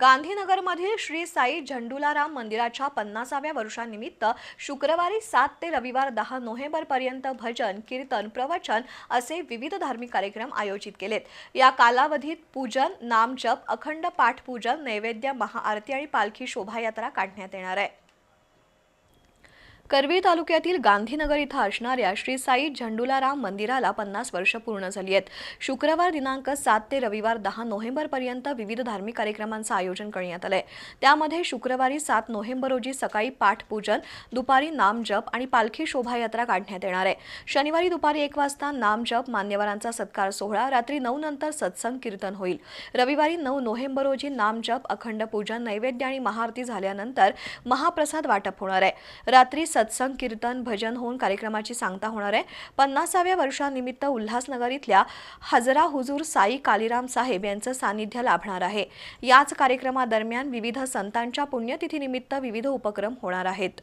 गांधीनगरमधील श्री साई झंडुलाराम मंदिराच्या पन्नासाव्या वर्षानिमित्त शुक्रवारी सात ते रविवार दहा नोव्हेंबरपर्यंत भजन कीर्तन प्रवचन असे विविध धार्मिक कार्यक्रम आयोजित केलेत. या कालावधीत पूजन नामजप अखंड पाठपूजन नैवेद्य महाआरती आणि पालखी शोभायात्रा काढण्यात येणार आहे. करवीर तालुक्यातील गांधीनगर इथं असणाऱ्या श्री साई झंडुलाराम मंदिराला पन्नास वर्ष पूर्ण झाली आहेत. शुक्रवार दिनांक सात ते रविवार दहा नोव्हेंबरपर्यंत विविध धार्मिक कार्यक्रमांचं आयोजन करण्यात आलंय. त्यामध्ये शुक्रवारी सात नोव्हेंबर रोजी सकाळी पाठपूजन दुपारी नामजप आणि पालखी शोभायात्रा काढण्यात येणार आहे. शनिवारी दुपारी एक वाजता नामजप मान्यवरांचा सत्कार सोहळा रात्री नऊ नंतर सत्संग कीर्तन होईल. रविवारी नऊ नोव्हेंबर रोजी नामजप अखंड पूजन नैवेद्य आणि महाआरती झाल्यानंतर महाप्रसाद वाटप होणार आहे. रात्री सत्संग कीर्तन भजन होऊन कार्यक्रमाची सांगता होणार आहे. पन्नासाव्या वर्षानिमित्त उल्हासनगर इथल्या हजरा हुजूर साई कालीराम साहेब यांचं सानिध्य लाभणार आहे. याच कार्यक्रमादरम्यान विविध संतांच्या पुण्यतिथीनिमित्त विविध उपक्रम होणार आहेत.